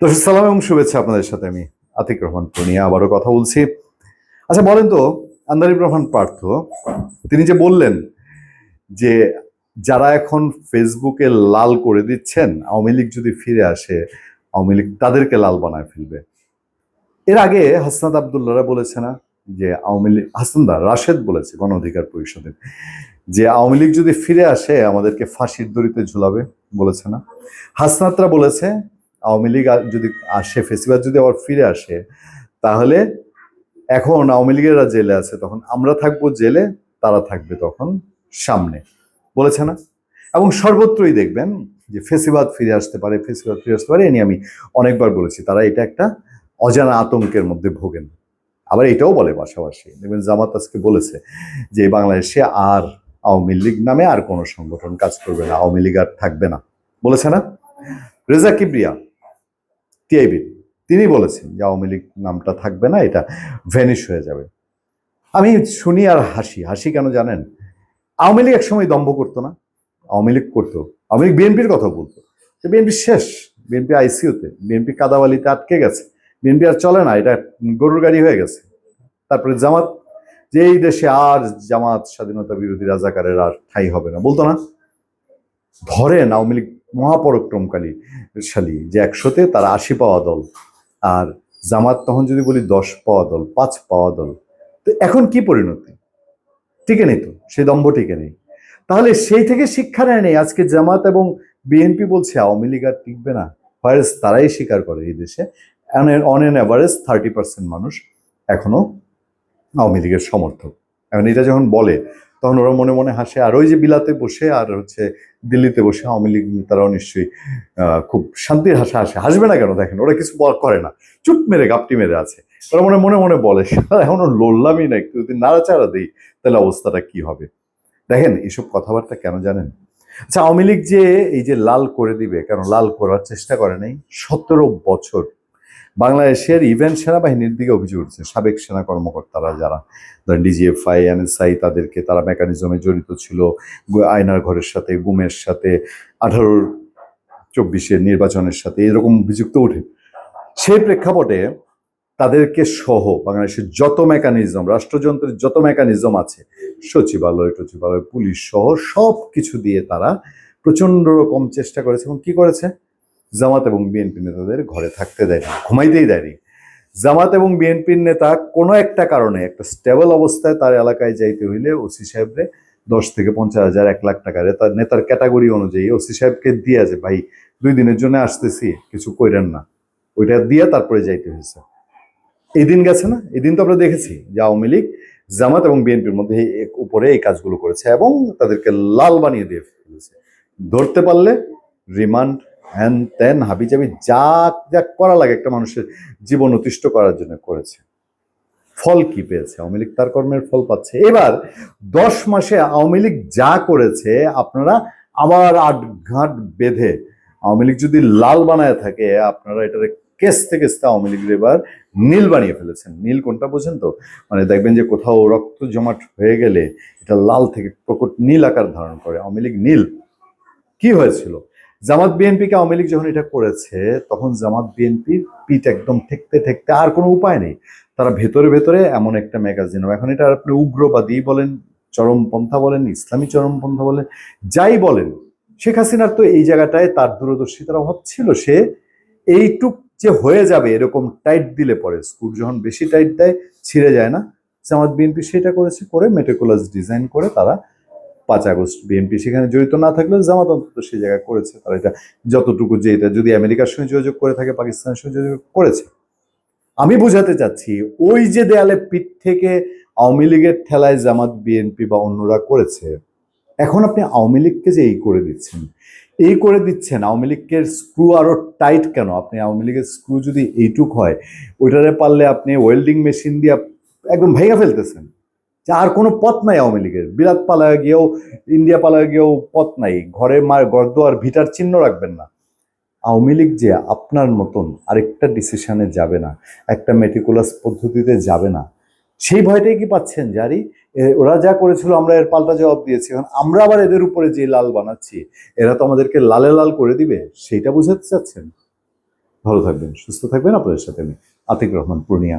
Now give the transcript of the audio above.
দর্শক, সালাম এবং শুভেচ্ছা আপনাদের সাথে আমি আতিক রহমান পূর্ণিয়া। আবারও কথা বলছি। আচ্ছা বলেন তো, আন্দারিব রহমান পার্থ, তিনি যে বললেন যে যারা এখন ফেসবুকে লাল করে দিচ্ছেন, আওয়ামী লীগ যদি ফিরে আসে, আওয়ামী লীগ তাদেরকে লাল বানায় ফেলবে। এর আগে হাসনাদ আবদুল্লাহরা বলেছে না যে আওয়ামী লীগ হাসনাদা রাশেদ বলেছে গণ অধিকার পরিষদের, যে আওয়ামী লীগ যদি ফিরে আসে, আমাদেরকে ফাঁসির দড়িতে ঝুলাবে বলেছে না। হাসনাতরা বলেছে আওয়ামী লীগ যদি আসে ফেসিবাদ যদি আবার ফিরে আসে, তাহলে এখন আওয়ামী লীগেরা জেলে আছে, তখন আমরা থাকব জেলে, তারা থাকবে তখন সামনে। বলেছে না? এবং সর্বত্রই দেখবেন যে ফেসিবাদ ফিরে আসতে পারে ফেসিবাদ ফিরে আসতে পারে, এ নিয়ে আমি অনেকবার বলেছি, তারা এটা একটা অজানা আতঙ্কের মধ্যে ভোগেন। আবার এটাও বলে পাশাপাশি, দেখবেন জামাত আজকে বলেছে যে বাংলাদেশে আর আওয়ামী লীগ নামে আর কোনো সংগঠন কাজ করবে না, আওয়ামী লীগ আর থাকবে না। বলেছে না? রেজা কিবরিয়া টিআইবি। তিনি বলেছেন যে আওয়ামী লীগ নামটা থাকবে না, এটা ভ্যানিশ হয়ে যাবে। আমি শুনি আর হাসি। হাসি কেন জানেন? আওয়ামী লীগ একসময় দম্ভ করতো না। আওয়ামী লীগ করতো। আওয়ামী লীগ বিএনপির কথা বলতো। যে বিএনপি শেষ। বিএনপি আইসিউতে বিএনপি কাদাওয়ালিতে আটকে গেছে। বিএনপি আর চলে না, এটা গরুর গাড়ি হয়ে গেছে। তারপরে জামাত, যে এই দেশে আর জামাত স্বাধীনতা বিরোধী রাজাকারের আর ঠাই হবে না। বলতো না? ধরেন আওয়ামী লীগ মহাপরাক্রমকালী শালী, যে একশোতে তার আশি পাওয়া দল আর জামাত তখন যদি বলি দশ পাওয়া দল, পাঁচ পাওয়া দল, তো এখন কি পরিণতি? টিকে নেই তো, সেই দম্ভ টিকে নেই। তাহলে সেই থেকে শিক্ষা নেয় নেই, আজকে জামাত এবং বিএনপি বলছে আওয়ামী লীগ আর টিকবে না। ভাইরাস তারাই স্বীকার করে এই দেশে। On an average thirty percent মানুষ এখনও আওয়ামী লীগের সমর্থক। এখন এটা যখন বলে তখন ওরা মনে মনে হাসে। আর ওই যে বিলাতে বসে আর হচ্ছে দিল্লিতে বসে আওয়ামী লীগ, তারাও নিশ্চয়ই খুব শান্তির হাসা হাসে। হাসবে না কেন দেখেন? ওরা কিছু করে না। চুপ মেরে, গাপটি মেরে আছে। ওরা মনে মনে মনে বলে, "শালা, এখনও লড়লামই না একটু যদি নাড়াচাড়া দিই, তাহলে অবস্থাটা কি হবে? দেখেন এইসব কথাবার্তা কেন জানেন? আচ্ছা আওয়ামী লীগ যে এই যে লাল করে দিবে, কেন লাল করার চেষ্টা করে নাই? সতেরো বছর বাংলাদেশের ইভেন্ট সেনাবাহিনীর দিকে অভিযোগ উঠছে। সাবেক সেনা কর্মকর্তারা যারা, ধরেন ডিজিএফআই এনএসআই তাদেরকে তারা মেকানিজমে জড়িত ছিল। আয়নার ঘরের সাথে, গুমের সাথে, আঠারো চব্বিশের নির্বাচনের সাথে এরকম অভিযুক্ত ওঠে। সেই প্রেক্ষাপটে তাদেরকে সহ বাংলাদেশের যত মেকানিজম রাষ্ট্রযন্ত্রের যত মেকানিজম আছে, সচিবালয়, টচিবালয়, পুলিশ সহ সব কিছু দিয়ে তারা প্রচণ্ড রকম চেষ্টা করেছে। এবং কি করেছে? জামাত এবং বিএনপি নেতাদের ঘরে থাকতে দেয়নি ঘুমাইতেই দেয়নি জামাত এবং বিএনপির নেতা কোনো একটা কারণে, একটা স্টেবল অবস্থায় তার এলাকায় যাইতে হইলে ওসি সাহেবরে দশ থেকে পঞ্চাশ হাজার, এক লাখ টাকা তার নেতার ক্যাটাগরি অনুযায়ী ওসি সাহেবকে দিয়ে যে, ভাই, দুই দিনের জন্য আসতেছি, কিছু কইরেন না। ওইটা দিয়ে তারপরে যাইতে হয়েছে এই দিন গেছে না? এই দিন তো আমরা দেখেছি যে আওয়ামী লীগ জামাত এবং বিএনপির মধ্যে উপরে এই কাজগুলো করেছে এবং তাদেরকে লাল বানিয়ে দিয়ে ফেলেছে। ধরতে পারলে রিমান্ড হ্যান ত্যান হাবিজাবি যা যা করা লাগে একটা মানুষের জীবন অতিষ্ঠ করার জন্য করেছে। ফল কি পেয়েছে? আওয়ামী লীগ তার কর্মের ফল পাচ্ছে। এবার দশ মাসে আওয়ামী লীগ যা করেছে, আপনারা আবার আট ঘাট বেঁধে আওয়ামী লীগ যদি লাল বানায় থাকে, আপনারা এটার কেসতে কেসতে আওয়ামী লীগের এবার নীল বানিয়ে ফেলেছেন। নীল কোনটা বোঝেন তো? মানে দেখবেন যে কোথাও রক্ত জমাট হয়ে গেলে এটা লাল থেকে প্রকট নীল আকার ধারণ করে। আওয়ামী লীগ নীল। কি হয়েছিল? জামাত বিএনপিকে আওয়ামী লীগ যখন এটা করেছে, তখন জামাত বিএনপির পিঠ একদম ঠেকতে ঠেকতে আর কোনো উপায় নেই। তারা ভেতরে ভেতরে এমন একটা ম্যাগাজিন এখন এটা আপনি উগ্রবাদী বলেন, চরমপন্থা বলেন, ইসলামী চরমপন্থা বলেন, যাই বলেন, শেখ হাসিনার তো এই জায়গাটায় তার দূরদর্শিতার অভাব ছিল। সে এইটুক যে হয়ে যাবে এরকম টাইট দিলে পরে, স্কুল যখন বেশি টাইট দেয়, ছিঁড়ে যায় না। জামাত বিএনপি সেটা করেছে, করে মেটেকুলাস ডিজাইন করে তারা পাঁচ আগস্ট বিএনপি, সেখানে জড়িত না থাকলেও জামাত অন্তত সেই জায়গায় করেছে। তারা এটা যতটুকু যে এটা যদি আমেরিকার সঙ্গে যোগাযোগ করে থাকে, পাকিস্তানের সঙ্গে যোগাযোগ করেছে। আমি বোঝাতে চাচ্ছি, ওই যে দেয়ালে পিঠ থেকে আওয়ামী লীগের ঠেলায় জামাত, বিএনপি বা অন্যরা করেছে, এখন আপনি আওয়ামী লীগকে যে এই করে দিচ্ছেন, এই করে দিচ্ছেন, আওয়ামী লীগের স্ক্রু আরও টাইট কেন? আপনি আওয়ামী লীগের স্ক্রু যদি এইটুক হয়, ওইটারে পারলে আপনি ওয়েল্ডিং মেশিন দিয়ে একদম ভেঙে ফেলতেছেন। যে আর কোনো পথ নাই আওয়ামী লীগের। বিরাট পালায় গিয়েও, ইন্ডিয়া পালায় গিয়েও পথ নাই। ঘরে মার গর্দ আর ভিটার চিহ্ন রাখবেন না। আওয়ামী লীগ যে আপনার মতন আরেকটা ডিসিশনে যাবে না, একটা মেটিকুলাস পদ্ধতিতে যাবে না, সেই ভয়টাই কি পাচ্ছেন? জারি ওরা যা করেছিল আমরা এর পাল্টা জবাব দিয়েছি। এখন আমরা আবার এদের উপরে যে লাল বানাচ্ছি, এরা তো আমাদেরকে লালে লাল করে দিবে, সেইটা বুঝাতে চাচ্ছেন? ভালো থাকবেন, সুস্থ থাকবেন। আপনাদের সাথে আমি আতিক রহমান, পূর্ণিয়া।